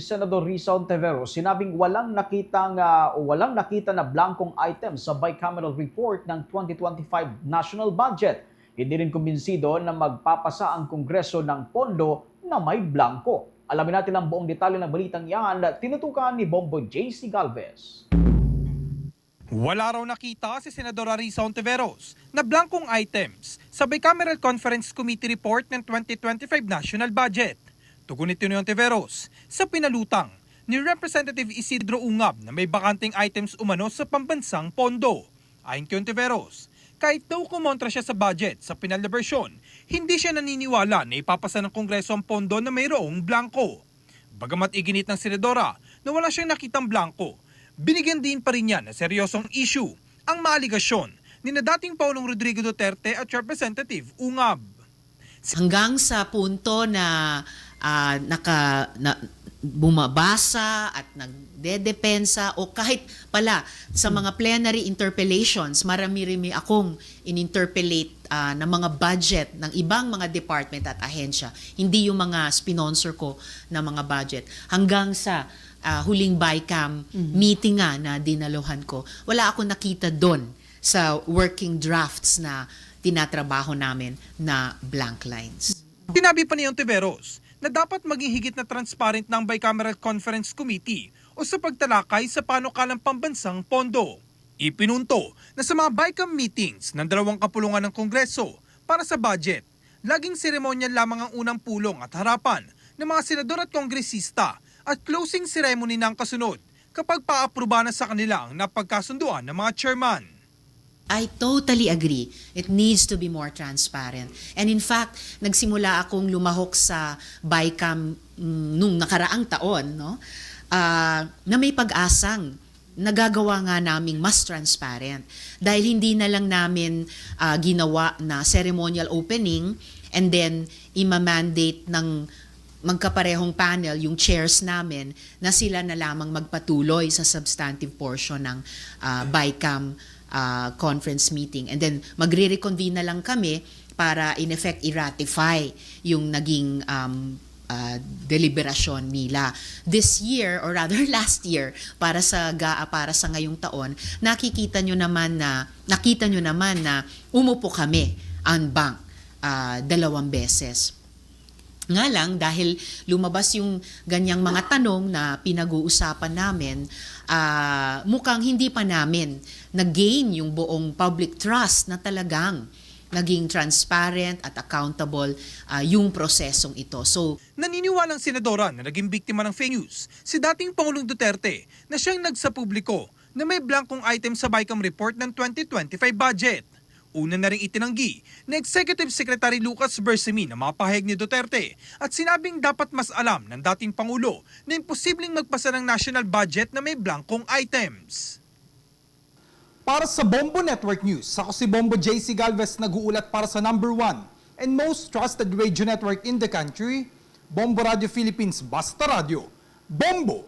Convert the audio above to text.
Senador Risa Ontiveros sinabing walang nakitang ah, o walang nakita na blankong item sa bicameral report ng 2025 national budget. Hindi rin kumbinsido na magpapasa ang Kongreso ng pondo na may blanko. Alamin natin ang buong detalye ng balitang yan na tinutukan ni Bombo JC Galvez. Wala raw nakita si Senador Arisa Ontiveros na blankong items sa Bicameral Conference Committee report ng 2025 national budget. Tugon ito ni Ontiveros sa pinalutang ni Representative Isidro Ungab na may bakanting items umano sa pambansang pondo. Ayon kay Ontiveros, kahit daw kumontra siya sa budget sa pinal na bersyon, hindi siya naniniwala na ipapasa ng Kongreso ang pondo na mayroong blanko. Bagamat iginit ng senadora na wala siyang nakitang blanko, binigyan din pa rin niya na seryosong issue ang maaligasyon ni na dating Paulong Rodrigo Duterte at Representative Ungab. hanggang sa punto na ah, naka na, bumabasa at nagdedepensa o kahit pala sa mga plenary interpellations, marami-rami akong in-interpellate ah, ng mga budget ng ibang mga department at ahensya, hindi yung mga sponsor ko na mga budget. Hanggang sa ah, huling BICAM meeting nga na dinaluhan ko, wala akong nakita doon sa working drafts na tinatrabaho namin na blank lines. Sinabi pa ni Ontiveros na dapat maging higit na transparent ng Bicameral Conference Committee o sa pagtalakay sa panukalang pambansang pondo. Ipinunto na sa mga BICAM meetings ng dalawang kapulungan ng Kongreso para sa budget, laging seremonyal lamang ang unang pulong at harapan ng mga senador at kongresista at closing ceremony ng kasunod kapag paapruba na sa kanila ang napagkasunduan ng mga chairman. I totally agree. It needs to be more transparent. And in fact, nagsimula akong lumahok sa BICAM mm, nung nakaraang taon, no? Ah, na may pag-asang nagagawa nga naming mas transparent. Dahil hindi na lang namin ah, ginawa na ceremonial opening and then ima-mandate ng magkaparehong panel, yung chairs namin, na sila na lamang magpatuloy sa substantive portion ng ah, BICAM ah, conference meeting. And then magre-reconvene na lang kami para in effect i-ratify yung naging um, ah, deliberasyon nila. This year or rather last year para sa GAA para sa ngayong taon, nakikita nyo naman na nakita nyo naman na umupo kami on bank ah, dalawang beses. Nga lang, dahil lumabas yung ganyang mga tanong na pinag-uusapan namin, ah, mukhang hindi pa namin nag-gain yung buong public trust na talagang naging transparent at accountable ah, yung prosesong ito. So, Naniniwalang senadora na naging biktima ng fake news si dating Pangulong Duterte na siyang nagsapubliko na may blankong item sa BICAM report ng 2025 budget. Una na rin itinanggi na Executive Secretary Lucas Bersamin na mapahayag ni Duterte at sinabing dapat mas alam ng dating Pangulo na imposibleng magpasa ng national budget na may blankong items. Para sa Bombo Network News, ako si Bombo JC Galvez nag-uulat para sa number one and most trusted radio network in the country, Bombo Radio Philippines Basta Radio. Bombo!